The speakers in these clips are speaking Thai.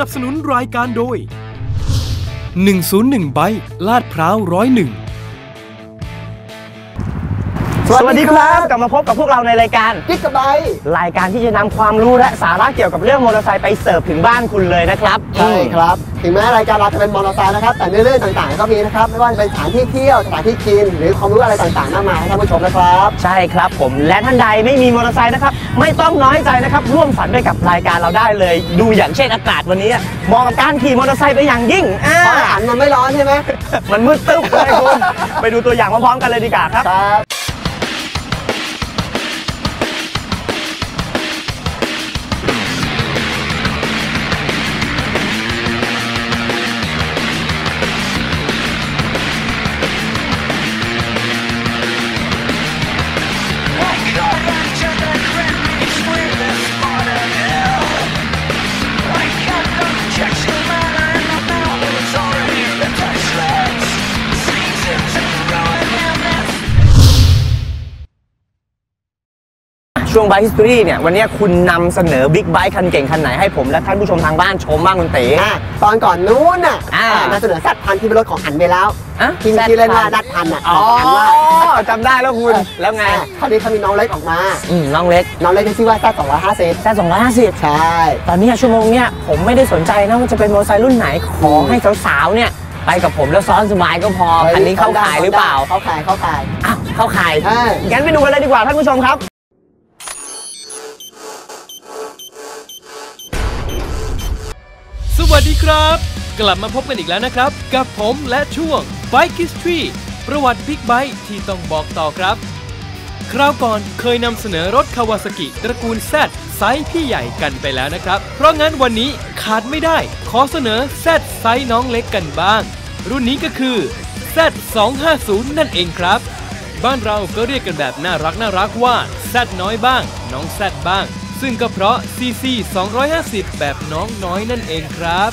นับสนุนรายการโดย 101ไบค์ลาดพร้าวร้อยหนึ่ง สวัสดีครับกลับมาพบกับพวกเราในรายการกิ๊กกะไบต์รายการที่จะนำความรู้และสาระเกี่ยวกับเรื่องมอเตอร์ไซค์ไปเสิร์ฟถึงบ้านคุณเลยนะครับใช่ครับ ถึงแม้รายการเราจะเป็นมอเตอร์ไซค์นะครับแต่ในเรื่องต่างๆ ก็มีนะครับไม่ว่าจะเป็นสถานที่เที่ยวสถานที่กิน หรือความรู้อะไรต่างๆมากมายให้ท่านผู้ชมนะครับ ใช่ครับผมและท่านใดไม่มีมอเตอร์ไซค์นะครับไม่ต้องน้อยใจนะครับร่วมฝันไปกับรายการเราได้เลย ดูอย่างเช่นอากาศวันนี้เหมาะกับการขี่มอเตอร์ไซค์ไปนอย่างยิ่งอ่าเพราะอาหารมันไม่ร้อนใช่ไหมมันมืดตึ๊บเลยคุณไปดูตัวอย่างพร้อมๆกันเลยดีกว่าครับ ครับช่วง Bike History เนี่ยวันนี้คุณนำเสนอบิ๊กไบค์คันเก่งคันไหนให้ผมและท่านผู้ชมทางบ้านชมบ้างคุณเต๋ อะตอนก่อนนู้นน่ะอ่า อ่านำเสนอสัตว์พันธุ์ที่เป็นรถของอันไปแล้วอะที่มีชื่อเล่นว่าดัดพันธุ์อะอ๋ออันว่าจำได้แล้วคุณ แล้วไง อะคราวนี้เขามีน้องเล็กออกมา อืมน้องเล็กน้องเล็กที่ชื่อว่าซัด250แค่สองร้อยห้าสิบใช่ ตอนนี้ชั่วโมงเนี้ยผมไม่ได้สนใจนะว่าจะเป็นมอเตอร์ไซค์รุ่นไหน ขอให้สาวๆเนี่ยไปกับผมแล้วซ้อนสบายก็พอคันนี้เข้าขายหรือเปล่าเข้าขายเข้าขาย อ้าวเข้าขายใช่ งั้นไปดูกันเลยดีกว่าท่านผู้ชมครับ สวัสดีครับ กลับมาพบกันอีกแล้วนะครับ กับผมและช่วง Bike History ประวัติบิ๊กไบค์ที่ต้องบอกต่อครับ คราวก่อนเคยนำเสนอรถคาวาซากิตระกูล Z ไซส์พี่ใหญ่กันไปแล้วนะครับ เพราะงั้นวันนี้ขาดไม่ได้ ขอเสนอ Z ไซส์น้องเล็กกันบ้าง รุ่นนี้ก็คือ Z 250นั่นเองครับ บ้านเราก็เรียกกันแบบน่ารักน่ารักว่า Z น้อยบ้าง น้อง Z บ้าง ซึ่งก็เพราะ CC 250 แบบน้องน้อยนั่นเองครับ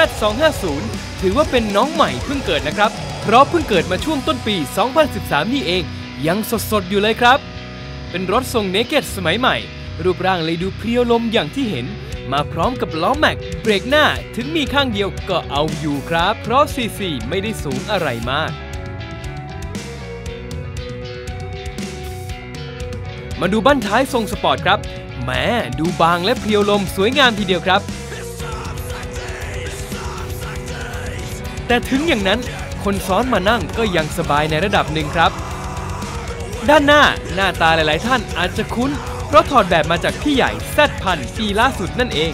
Z250 ถือว่าเป็นน้องใหม่เพิ่งเกิดนะครับ เพราะเพิ่งเกิดมาช่วงต้นปี 2013 นี่เอง ยังสดๆ อยู่เลยครับ เป็นรถทรงเนเกตสมัยใหม่ รูปร่างเลยดูเพรียวลมอย่างที่เห็น มาพร้อมกับล้อแม็ก เบรกหน้าถึงมีข้างเดียวก็เอาอยู่ครับ เพราะ CC ไม่ได้สูงอะไรมาก มาดูบั้นท้ายทรงสปอร์ตครับแหมดูบางและเพรียวลมสวยงามทีเดียวครับ แต่ถึงอย่างนั้นคนซ้อนมานั่งก็ยังสบายในระดับหนึ่งครับ ด้านหน้าหน้าตาหลาย ๆ ท่านอาจจะคุ้น เพราะถอดแบบมาจากพี่ใหญ่แซดพันปีล่าสุดนั่นเอง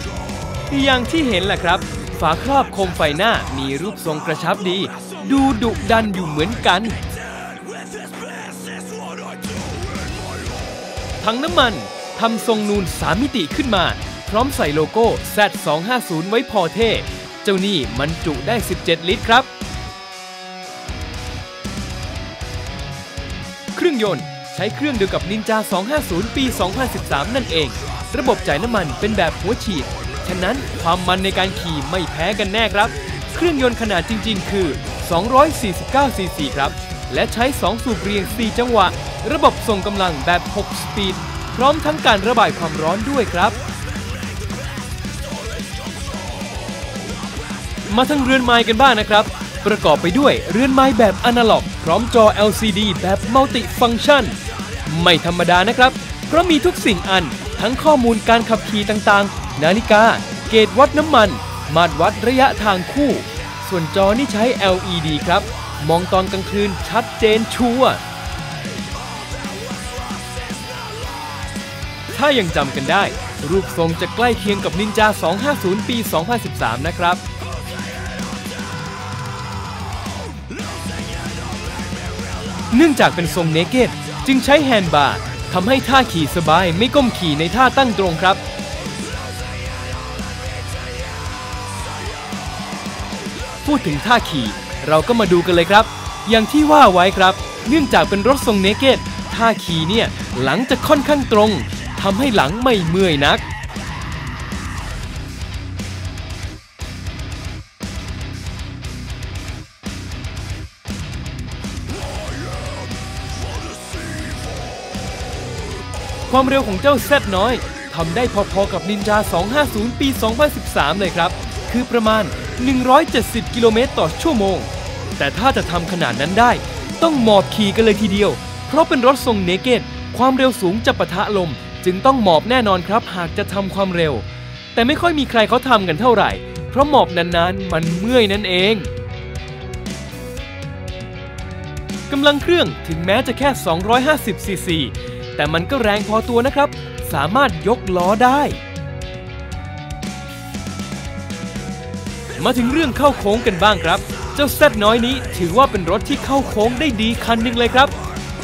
อย่างที่เห็นแหละครับ ฝาครอบโคมไฟหน้ามีรูปทรงกระชับดี ดูดุดันอยู่เหมือนกันถังน้ำมันทำทรงนูน3มิติขึ้นมา พร้อมใส่โลโก้ Z250 ไว้พอเท่ เจ้านี่มันจุได้ 17 ลิตรครับ เครื่องยนต์ใช้เครื่องเดียวกับ Ninja 250 ปี 2013 นั่นเอง ระบบจ่ายน้ำมันเป็นแบบหัวฉีด ฉะนั้นความมันในการขี่ไม่แพ้กันแน่ครับ เครื่องยนต์ขนาดจริง ๆ คือ 249 ซีซีครับ และใช้ 2 สูบเรียง 4 จังหวะ ระบบส่งกำลังแบบ 6 สปีด พร้อมทั้งการระบายความร้อนด้วยครับ มาทั้งเรือนไม้กันบ้างนะครับ ประกอบไปด้วยเรือนไม้แบบอนาล็อก พร้อมจอ LCD แบบมัลติฟังชัน ไม่ธรรมดานะครับ เพราะมีทุกสิ่งอัน ทั้งข้อมูลการขับขี่ต่างๆ นาฬิกา เกจวัดน้ำมัน มาตรวัดระยะทางคู่ ส่วนจอนี่ใช้ LED ครับ มองตอนกลางคืนชัดเจนชัวร์ถ้ายังจำกันได้ รูปทรงจะใกล้เคียงกับนินจา 250 ปี 2013 นะครับ เนื่องจากเป็นทรงเนเกตจึงใช้แฮนด์บาร์ทำให้ท่าขี่สบายไม่ก้มขี่ในท่าตั้งตรงครับ พูดถึงท่าขี่ เราก็มาดูกันเลยครับ อย่างที่ว่าไว้ครับ เนื่องจากเป็นรถทรงเนเกตท่าขี่เนี่ยหลังจะค่อนข้างตรงทำให้หลังไม่เมื่อยนัก ความเร็วของเจ้าแซดน้อยทำได้พอๆกับนินจา 250 ปี 2013 เลยครับ คือประมาณ 170 กิโลเมตรต่อชั่วโมง แต่ถ้าจะทำขนาดนั้นได้ ต้องหมอบขี่กันเลยทีเดียว เพราะเป็นรถทรงเนเกตความเร็วสูงจะปะทะลม จึงต้องหมอบแน่นอนครับ หากจะทำความเร็ว แต่ไม่ค่อยมีใครเขาทำกันเท่าไหร่ เพราะหมอบนานๆ มันเมื่อยนั่นเองกำลังเครื่องถึงแม้จะแค่ 250 ซีซี แต่มันก็แรงพอตัวนะครับ สามารถยกล้อได้ มาถึงเรื่องเข้าโค้งกันบ้างครับ เจ้าแซดน้อยนี้ถือว่าเป็นรถที่เข้าโค้งได้ดีคันหนึ่งเลยครับ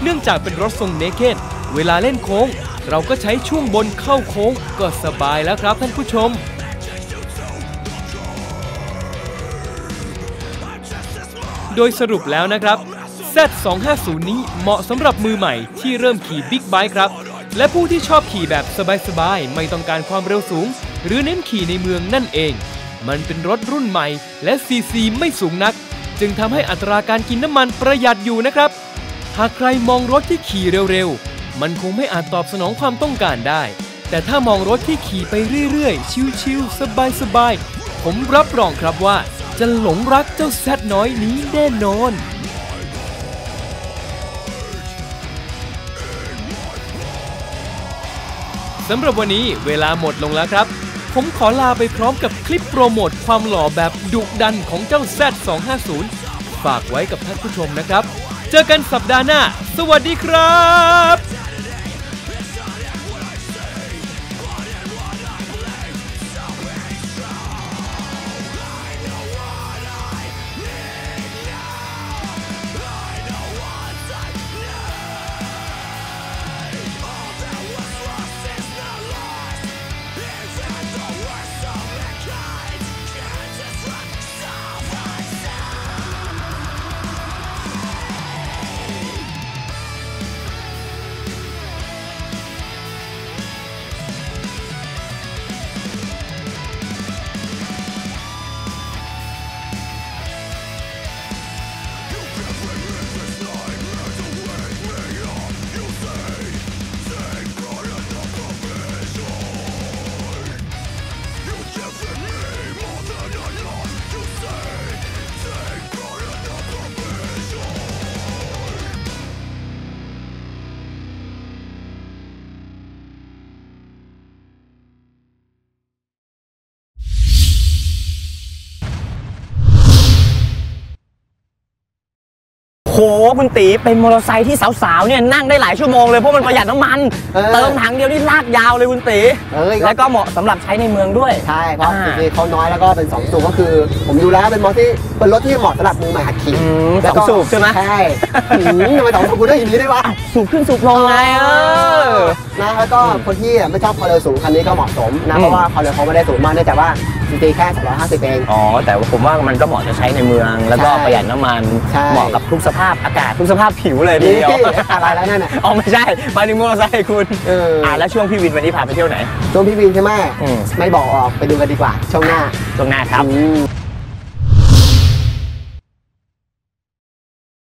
เนื่องจากเป็นรถทรงเนเกตเวลาเล่นโค้ง เราก็ใช้ช่วงบนเข้าโค้งก็สบายแล้วครับท่านผู้ชมโดยสรุปแล้วนะครับ Z250 นี้เหมาะสำหรับมือใหม่ที่เริ่มขี่บิ๊กไบค์ครับ และผู้ที่ชอบขี่แบบสบายๆ ไม่ต้องการความเร็วสูง หรือเน้นขี่ในเมืองนั่นเอง มันเป็นรถรุ่นใหม่และซีซีไม่สูงนัก จึงทำให้อัตราการกินน้ำมันประหยัดอยู่นะครับ หากใครมองรถที่ขี่เร็วๆ มันคงไม่อาจตอบสนองความต้องการได้ แต่ถ้ามองรถที่ขี่ไปเรื่อยๆ ชิวๆสบายๆ ผมรับรองครับว่าจะหลงรักเจ้าแซดน้อยนี้แน่นอน สำหรับวันนี้เวลาหมดลงแล้วครับ ผมขอลาไปพร้อมกับคลิปโปรโมทความหล่อแบบดุดันของเจ้า Z250 ฝากไว้กับท่านผู้ชมนะครับ เจอกันสัปดาห์หน้า สวัสดีครับ โหคุณตีเป็นมอเตอร์ไซค์ที่สาวๆเนี่ยนั่งได้หลายชั่วโมงเลยเพราะมันประหยัดน้ำมันเออเติมถังเดียวนี่ลากยาวเลยคุณตีเอ้ย แล้วก็เหมาะสำหรับใช้ในเมืองด้วย ใช่เพราะอ่าจริงๆเขาน้อยแล้วก็เป็น2สูบก็คือ ผมดูแล้วเป็นมอที่เป็นรถที่เหมาะสำหรับมือใหม่หัดขี่อืมแล้วก็สองสูบใช่ไหม ใช่หืมทำไมสองสูบคุณได้อย่างนี้ได้วะ สูบขึ้นสูบลงไงเออ นะแล้วก็คนที่ไม่ชอบความเร็วสูงคันนี้ก็เหมาะสมนะอืมเพราะว่าความเร็วเขาไม่ได้สูงมากเนื่องจากว่าจริงๆแค่250เองอ๋อแต่ว่าผมว่ามันก็เหมาะจะใช้ในเมือง แล้วก็ใช่ประหยัดน้ำมันใช่เหมาะกับทุกสภาพอากาศทุกสภาพผิวเลยทีนี่เดียวอะไรแล้วนั่นน่ะอ๋อไม่ใช่หมายถึงมอเตอร์ไซค์คุณเอออ่อ่าแล้วช่วงพี่วินวันนี้พาไปเที่ยวไหนช่วงพี่วินใช่ไหมอืมไม่บอกออกไปดูกันดีกว่าช่วงหน้าตรงหน้าครับอืม